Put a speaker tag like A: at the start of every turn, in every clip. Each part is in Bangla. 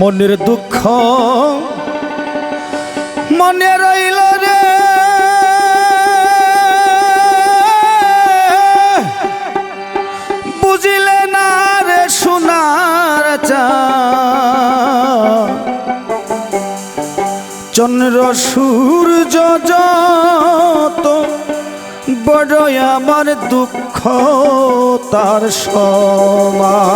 A: মনের দুঃখ মনে রইল রে। বুঝিলে না রে সোনার চন্দ্র, সূর্য যত বড় আমার দুঃখ, তার সমান।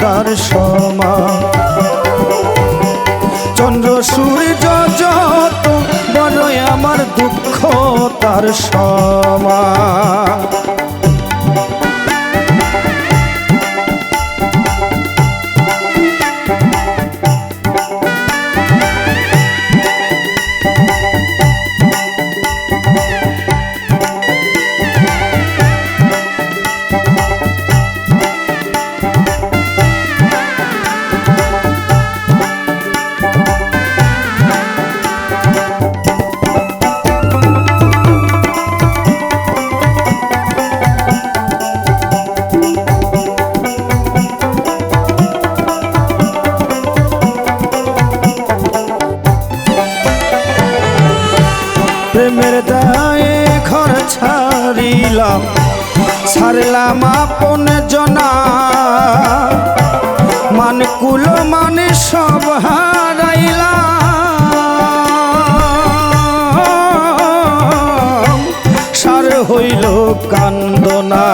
A: তার সমা চন্দ্র সূর্য যত বড়ই আমার দুঃখ তার সমা ছাড়লাম আপন জনা। মান কুল মানে সব হারাইলাম। সার হইল কান্দনা।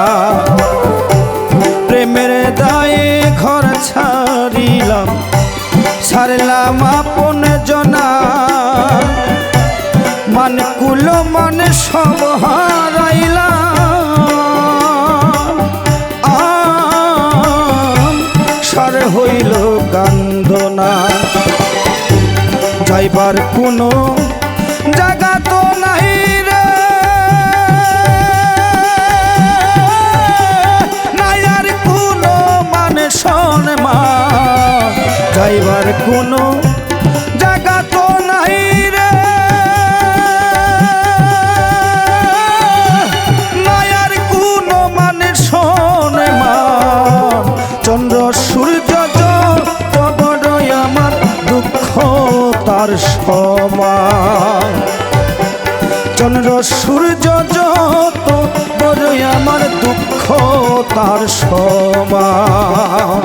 A: সার হইল কান্দনা। যাইবার কোনো জায়গা তো নাই রে। নাই আর কোনো মানে শোন মা। যাইবার কোনো তার সমান। চন্দ্র সূর্য যত বড়ই আমার দুঃখ তার সমান।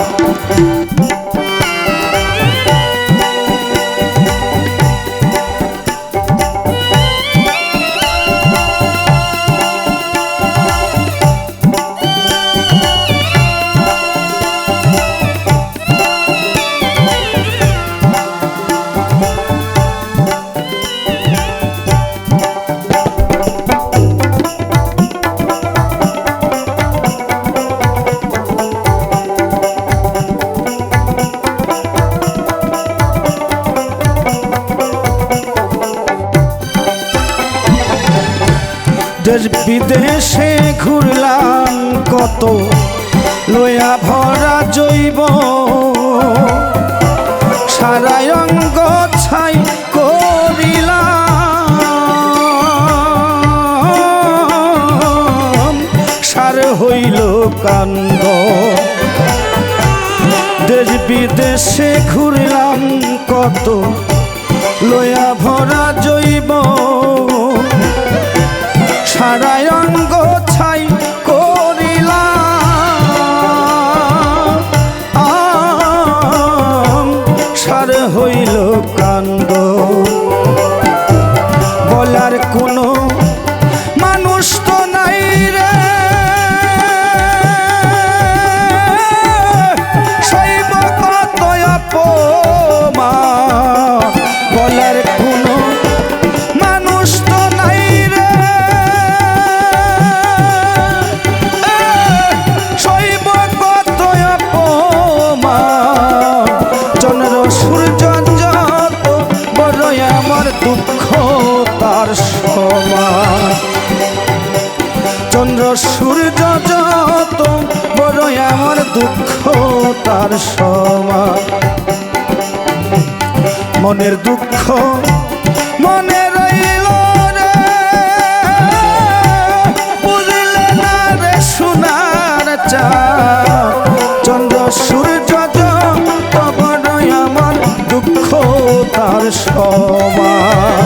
A: দেশ বিদেশে ঘুরলাম কত লয়া ভরা জৈব। সারাই অঙ্গ ছাই করিলাম। সার হইল কান্দ দেশ বিদেশে ঘুরলাম কত লয়া ভরা জৈব। সারাই সূর্য যত বড়ই আমার দুঃখ তার সমান মনের দুঃখ মনে রইল রে, বুঝলে না রে সোনার চন্দ্র সূর্য যত বড়ই আমার দুঃখ তার সমান